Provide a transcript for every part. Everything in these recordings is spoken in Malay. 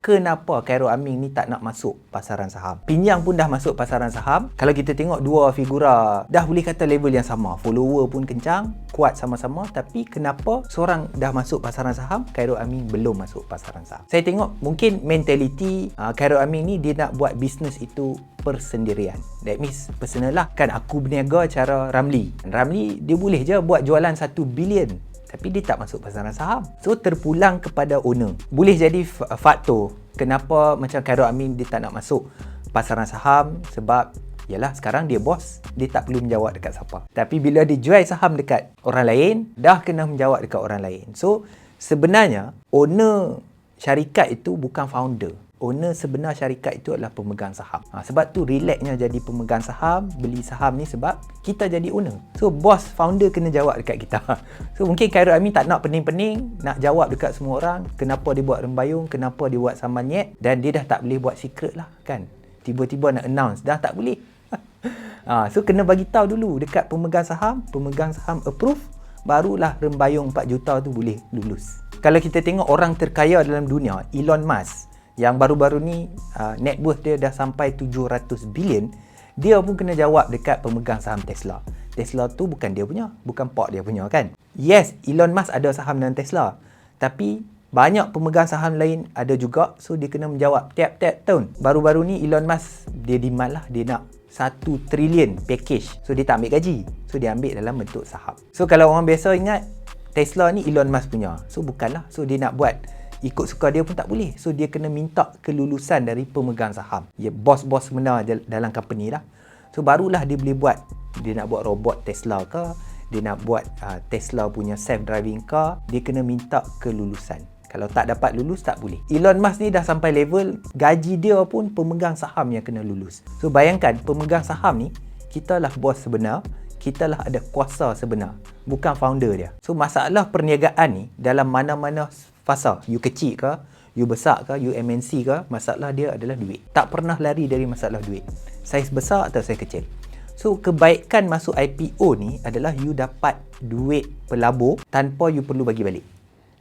kenapa Khairul Amin ni tak nak masuk pasaran saham. Pinjang pun dah masuk pasaran saham. Kalau kita tengok dua figura, dah boleh kata level yang sama. Follower pun kencang, kuat sama-sama. Tapi kenapa seorang dah masuk pasaran saham, Khairul Amin belum masuk pasaran saham. Saya tengok mungkin mentaliti uh, Khairul Amin ni dia nak buat bisnes itu persendirian. That means personal lah. Kan aku berniaga cara Ramli. Ramli dia boleh je buat jualan 1 bilion tapi dia tak masuk pasaran saham. So terpulang kepada owner. Boleh jadi faktor kenapa macam Khairul Amin dia tak nak masuk pasaran saham sebab Yalah sekarang dia bos Dia tak perlu menjawab dekat siapa Tapi bila dia jual saham dekat orang lain Dah kena menjawab dekat orang lain So sebenarnya Owner syarikat itu bukan founder owner sebenar syarikat itu adalah pemegang saham. Ha, sebab tu relaxnya jadi pemegang saham, beli saham ni sebab kita jadi owner. So bos founder kena jawab dekat kita. So mungkin Khairul Amin tak nak pening-pening, nak jawab dekat semua orang kenapa dia buat rembayung, kenapa dia buat sambal nyet dan dia dah tak boleh buat secret lah kan. Tiba-tiba nak announce, dah tak boleh. ha, so kena bagi tahu dulu dekat pemegang saham, pemegang saham approve, barulah rembayung 4 juta tu boleh lulus. Kalau kita tengok orang terkaya dalam dunia, Elon Musk, yang baru-baru ni uh, net worth dia dah sampai 700 bilion. Dia pun kena jawab dekat pemegang saham Tesla. Tesla tu bukan dia punya bukan pak dia punya kan? Yes Elon Musk ada saham dalam Tesla. Tapi banyak pemegang saham lain ada juga so dia kena menjawab tiap-tiap tahun. Baru-baru ni Elon Musk dia demand lah dia nak 1 trilion package. So dia tak ambil gaji. So dia ambil dalam bentuk saham. So kalau orang biasa ingat Tesla ni Elon Musk punya. So bukanlah. So dia nak buat ikut suka dia pun tak boleh. So dia kena minta kelulusan dari pemegang saham. Ya bos-bos sebenar dalam company lah. So barulah dia boleh buat. Dia nak buat robot Tesla ke, dia nak buat uh, Tesla punya self driving car, dia kena minta kelulusan. Kalau tak dapat lulus tak boleh. Elon Musk ni dah sampai level gaji dia pun pemegang saham yang kena lulus. So bayangkan pemegang saham ni kita lah bos sebenar, kita lah ada kuasa sebenar, bukan founder dia. So masalah perniagaan ni dalam mana-mana fasa you kecil ke you besar ke you MNC ke masalah dia adalah duit. Tak pernah lari dari masalah duit. Saiz besar atau saiz kecil? So kebaikan masuk IPO ni adalah you dapat duit pelabur tanpa you perlu bagi balik.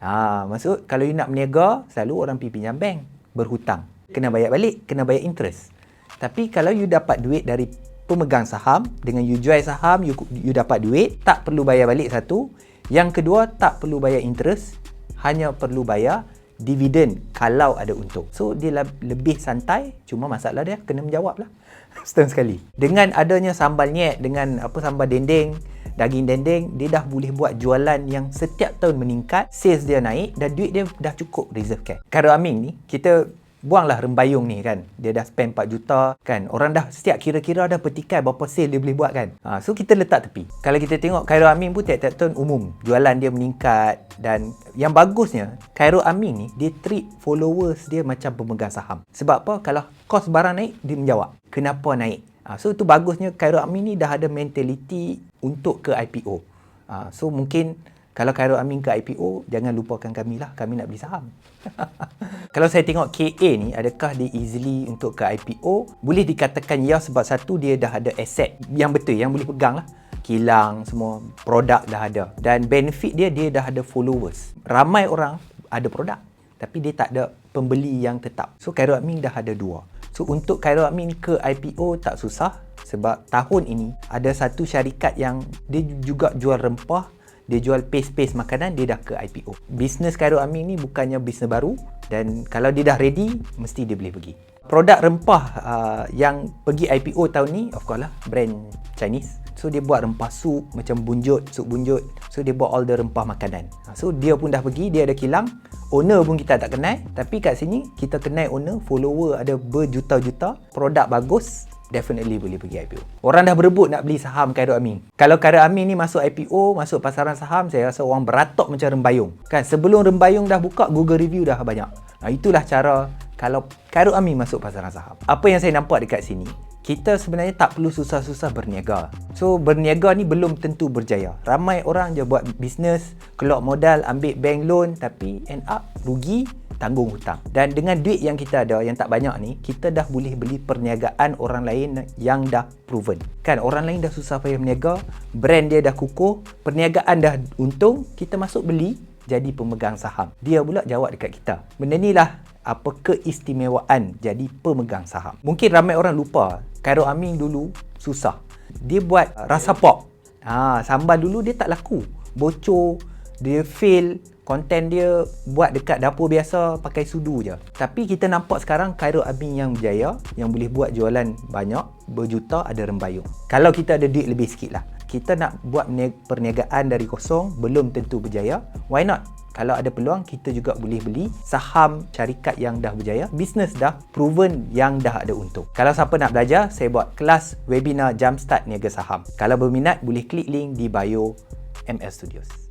Ha, maksud kalau you nak berniaga selalu orang pergi pinjam bank berhutang. Kena bayar balik kena bayar interest. Tapi kalau you dapat duit dari pemegang saham dengan you jual saham you, you dapat duit tak perlu bayar balik satu yang kedua tak perlu bayar interest hanya perlu bayar dividen kalau ada untung. So dia lebih santai, cuma masalah dia kena menjawab lah setengah sekali. Dengan adanya sambal nyet, dengan apa sambal dendeng, daging dendeng, dia dah boleh buat jualan yang setiap tahun meningkat, sales dia naik dan duit dia dah cukup reserve cash. Karo Amin ni, kita buanglah rembayung ni kan. Dia dah spend 4 juta kan. Orang dah setiap kira-kira dah petikai berapa sale dia boleh buat kan. Ha, so kita letak tepi. Kalau kita tengok Khairul Amin pun tiap-tiap tahun umum. Jualan dia meningkat dan yang bagusnya Khairul Amin ni dia treat followers dia macam pemegang saham. Sebab apa? Kalau kos barang naik dia menjawab kenapa naik? Ha, so itu bagusnya Khairul Amin ni dah ada mentality untuk ke IPO ha, so mungkin kalau Khairul Amin ke IPO, jangan lupakan kami lah. Kami nak beli saham. Kalau saya tengok KA ni, adakah dia easily untuk ke IPO? Boleh dikatakan ya sebab satu dia dah ada aset yang betul, yang boleh pegang lah. Kilang, semua produk dah ada. Dan benefit dia, dia dah ada followers. Ramai orang ada produk. Tapi dia tak ada pembeli yang tetap. So Khairul Amin dah ada dua. So untuk Khairul Amin ke IPO tak susah. Sebab tahun ini ada satu syarikat yang dia juga jual rempah dia jual paste-paste makanan dia dah ke IPO. Bisnes Khairul Amin ni bukannya bisnes baru dan kalau dia dah ready mesti dia boleh pergi. Produk rempah uh, yang pergi IPO tahun ni of course lah brand Chinese. So dia buat rempah sup macam bunjut, sup bunjut. So dia buat all the rempah makanan. Uh, so dia pun dah pergi, dia ada kilang. Owner pun kita tak kenal. Tapi kat sini kita kenal owner, follower ada berjuta-juta. Produk bagus, definitely boleh pergi IPO. Orang dah berebut nak beli saham Khairul Amin. Kalau Khairul Amin ni masuk IPO, masuk pasaran saham, saya rasa orang beratok macam rembayung. Kan sebelum rembayung dah buka, Google review dah banyak. Nah, itulah cara kalau Khairul Amin masuk pasaran saham. Apa yang saya nampak dekat sini, kita sebenarnya tak perlu susah-susah berniaga. So berniaga ni belum tentu berjaya. Ramai orang je buat bisnes, keluar modal, ambil bank loan tapi end up rugi tanggung hutang. Dan dengan duit yang kita ada yang tak banyak ni, kita dah boleh beli perniagaan orang lain yang dah proven. Kan orang lain dah susah payah berniaga, brand dia dah kukuh, perniagaan dah untung, kita masuk beli jadi pemegang saham. Dia pula jawab dekat kita. Benda ni lah apa keistimewaan jadi pemegang saham. Mungkin ramai orang lupa, Khairul Amin dulu susah. Dia buat rasa pop. Ha, sambal dulu dia tak laku. Bocor, dia fail, konten dia buat dekat dapur biasa pakai sudu je. Tapi kita nampak sekarang Khairul Amin yang berjaya, yang boleh buat jualan banyak, berjuta ada rembayung. Kalau kita ada duit lebih sikit lah. Kita nak buat perniagaan dari kosong, belum tentu berjaya. Why not? Kalau ada peluang, kita juga boleh beli saham syarikat yang dah berjaya. Bisnes dah proven yang dah ada untung. Kalau siapa nak belajar, saya buat kelas webinar Jumpstart Niaga Saham. Kalau berminat, boleh klik link di bio ML Studios.